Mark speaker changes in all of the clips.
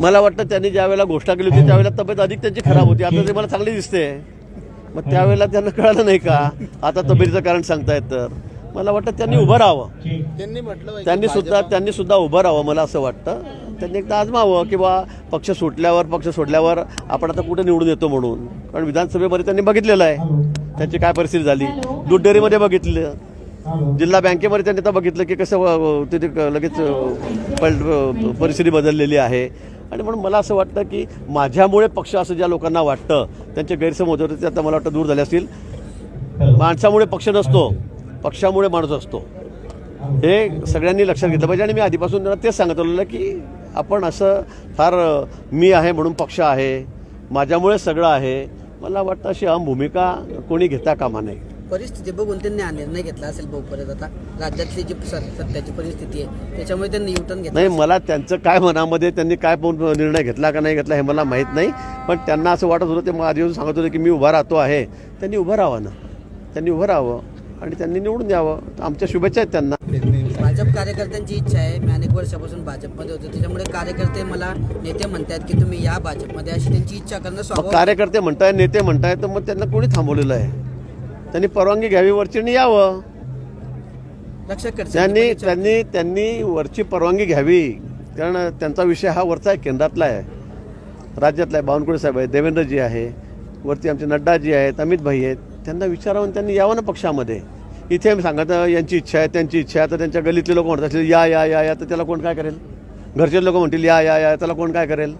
Speaker 1: मला वाटतं त्यांनी ज्या वेळेला घोषणा केली होती त्यावेळेला तब्येत अधिक त्यांची खराब होती. आता ते मला चांगली दिसते. मग त्यावेळेला त्यांना कळालं नाही का? आता तब्येतीचं कारण सांगतायत तर. मला वाटतं त्यांनी उभं राहावं.
Speaker 2: त्यांनी म्हटलं
Speaker 1: त्यांनी सुद्धा त्यांनी सुद्धा उभं राहावं मला असं वाटतं. त्यांनी एकदा आजमावं की बा पक्ष सुटल्यावर पक्ष सोडल्यावर आपण आता कुठे निवडून येतो म्हणून. कारण विधानसभेमध्ये त्यांनी बघितलेलं आहे. त्यांची काय परिस्थिती झाली? दूध डेअरीमध्ये बघितलं. जिल्हा बँकेमध्ये त्यांनी आता बघितलं की कसं तिथे लगेच परिस्थिती बदललेली आहे. आणि म्हणून मला असं वाटतं की माझ्यामुळे पक्ष असं ज्या लोकांना वाटतं त्यांचे गैरसमज होते ते आता मला वाटतं दूर झाले असतील. माणसामुळे पक्ष नसतो पक्षामुळे माणूस असतो. हे सगळ्यांनी लक्षात घेतलं पाहिजे आणि मी आधीपासून त्यांना तेच सांगत आलेलं की आपण असं फार मी आहे म्हणून पक्ष आहे माझ्यामुळे सगळं आहे. मला वाटतं अशी अहम भूमिका कोणी घेता कामा नये.
Speaker 3: परिस्थिती बघून त्यांनी हा निर्णय घेतला असेल भाऊ परत आता राज्यातली जी सध्याची परिस्थिती आहे त्याच्यामुळे त्यांनी युटर्न घेतला
Speaker 1: नाही मला त्यांचं काय मनामध्ये त्यांनी काय निर्णय घेतला का नाही घेतला हे मला माहीत नाही. पण त्यांना असं वाटत होतं ते मला आधी येऊन सांगत होते की मी उभा राहतो आहे. त्यांनी उभं राहावं ना. त्यांनी उभं राहावं आणि त्यांनी निवडून द्यावं. आमच्या शुभेच्छा आहेत त्यांना.
Speaker 3: भाजप कार्यकर्त्यांची इच्छा आहे. मी अनेक वर्षापासून भाजपमध्ये होतो. त्याच्यामुळे कार्यकर्ते मला नेते म्हणतात की तुम्ही या भाजपमध्ये अशी त्यांची इच्छा करणं
Speaker 1: मग कार्यकर्ते म्हणताय नेते म्हणताय तर मग त्यांना कोणी थांबवलेलं आहे? त्यांनी परवानगी घ्यावी वरचीने यावं. त्यांनी त्यांनी त्यांनी वरची परवानगी घ्यावी. कारण त्यांचा विषय हा वरचा आहे केंद्रातला आहे. राज्यातला आहे बावनकुळे साहेब आहे देवेंद्रजी आहे वरती आमचे नड्डाजी आहेत अमित भाई आहेत. त्यांना विचारावं आणि त्यांनी यावं ना पक्षामध्ये. इथे आम्ही सांगत यांची इच्छा आहे त्यांची इच्छा आहे तर त्यांच्या गलीतले लोक म्हणत असतील या या या या तर त्याला कोण काय करेल? घरचे लोक म्हणतील या या या त्याला कोण काय करेल?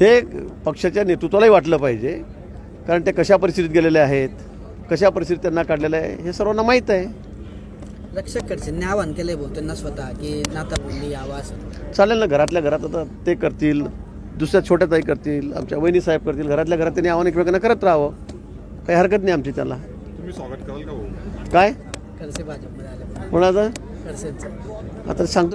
Speaker 1: हे पक्षाच्या नेतृत्वालाही वाटलं पाहिजे. कारण ते कशा परिस्थितीत गेलेले आहेत? कशा परिस्थितीत त्यांना काढलेलं आहे हे सर्वांना माहीत आहे.
Speaker 3: रक्षक खडसेंनी आवाहन केलंय भाऊ त्यांना स्वतः की नाता बोलली असं
Speaker 1: चालेल ना घरातल्या घरात आता ते करतील दुसऱ्या छोट्या ताई करतील आमच्या वहिनी साहेब करतील घरातल्या घरात त्यांनी आव्हान एकमेकांना करत राहावं. काही हरकत नाही आमची त्याला
Speaker 4: तुम्ही स्वागत कराल का भाऊ?
Speaker 1: काय?
Speaker 3: खडसे भाजपमध्ये आले.
Speaker 1: कोणाचं?
Speaker 3: खडसेंचं.
Speaker 1: आता सांगतो.